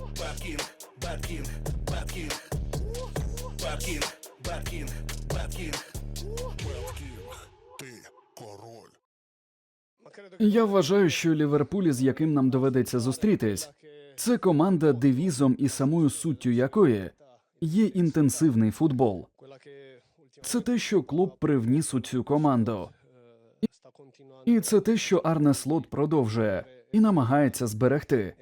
Бабкін, Бабкін, Бабкін, Бабкін, Бабкін, Бабкін. Бабкін, ти король. Я вважаю, що Ліверпуль, з яким нам доведеться зустрітись, це команда, девізом і самою суттю якої є інтенсивний футбол. Це те, що клуб привніс у цю команду. І це те, що Арне Слот продовжує і намагається зберегти.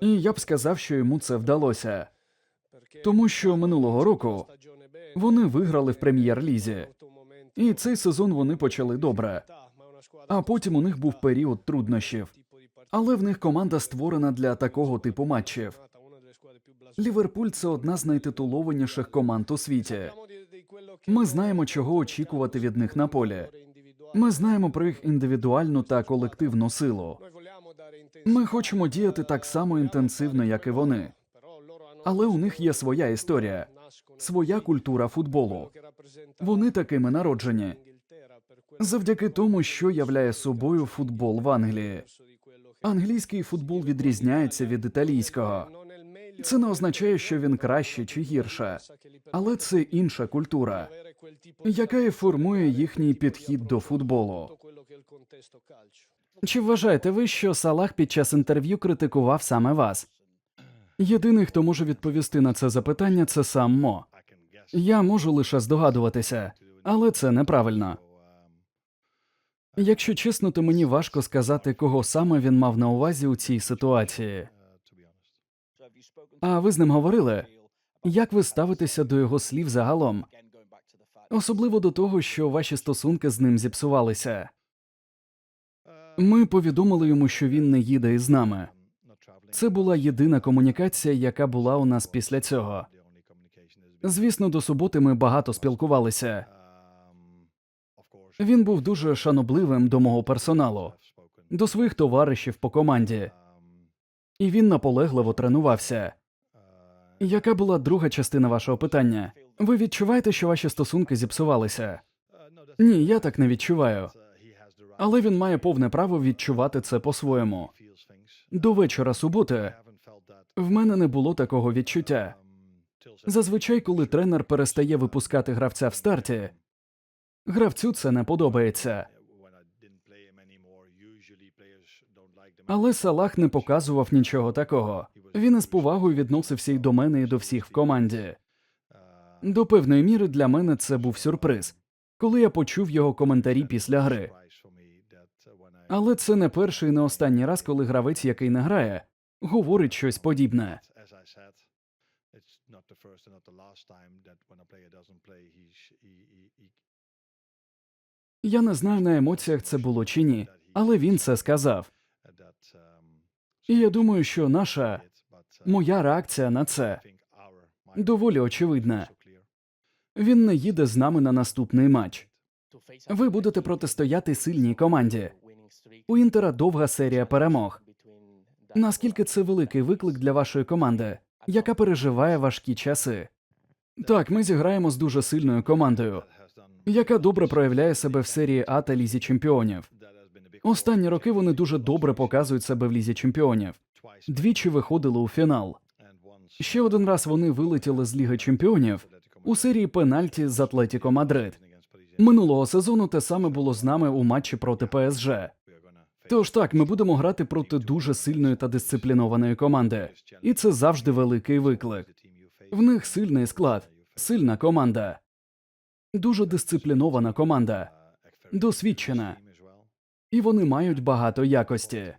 І я б сказав, що йому це вдалося. Тому що минулого року вони виграли в прем'єр-лізі, і цей сезон вони почали добре. А потім у них був період труднощів. Але в них команда створена для такого типу матчів. Ліверпуль це одна з найтитулованіших команд у світі. Ми знаємо, чого очікувати від них на полі. Ми знаємо про їх індивідуальну та колективну силу. Ми хочемо діяти так само інтенсивно, як і вони. Але у них є своя історія, своя культура футболу. Вони такими народжені. Завдяки тому, що являє собою футбол в Англії. Англійський футбол відрізняється від італійського. Це не означає, що він краще чи гірше, але це інша культура, яка і формує їхній підхід до футболу. Чи вважаєте ви, що Салах під час інтерв'ю критикував саме вас? Єдиний, хто може відповісти на це запитання, це сам Мо. Я можу лише здогадуватися, але це неправильно. Якщо чесно, то мені важко сказати, кого саме він мав на увазі у цій ситуації. А ви з ним говорили? Як ви ставитеся до його слів загалом? Особливо до того, що ваші стосунки з ним зіпсувалися. Ми повідомили йому, що він не їде із нами. Це була єдина комунікація, яка була у нас після цього. Звісно, до суботи ми багато спілкувалися. Він був дуже шанобливим до мого персоналу, до своїх товаришів по команді, і він наполегливо тренувався. Яка була друга частина вашого питання? Ви відчуваєте, що ваші стосунки зіпсувалися? Ні, я так не відчуваю. Але він має повне право відчувати це по-своєму. До вечора суботи в мене не було такого відчуття. Зазвичай, коли тренер перестає випускати гравця в старті, гравцю це не подобається. Але Салах не показував нічого такого. Він із повагою відносився й до мене, і до всіх в команді. До певної міри для мене це був сюрприз, коли я почув його коментарі після гри. Але це не перший і не останній раз, коли гравець, який не грає, говорить щось подібне. Я не знаю на емоціях це було чи ні, але він це сказав. І я думаю, що наша моя реакція на це доволі очевидна. Він не їде з нами на наступний матч. Ви будете протистояти сильній команді. У Інтера довга серія перемог. Наскільки це великий виклик для вашої команди, яка переживає важкі часи? Так, ми зіграємо з дуже сильною командою, яка добре проявляє себе в серії А та Лізі Чемпіонів. Останні роки вони дуже добре показують себе в Лізі Чемпіонів. Двічі виходили у фінал. Ще один раз вони вилетіли з Ліги Чемпіонів у серії пенальті з Атлетіко Мадрид. Минулого сезону те саме було з нами у матчі проти ПСЖ. Тож так, ми будемо грати проти дуже сильної та дисциплінованої команди, і це завжди великий виклик. В них сильний склад, сильна команда, дуже дисциплінована команда, досвідчена, і вони мають багато якості.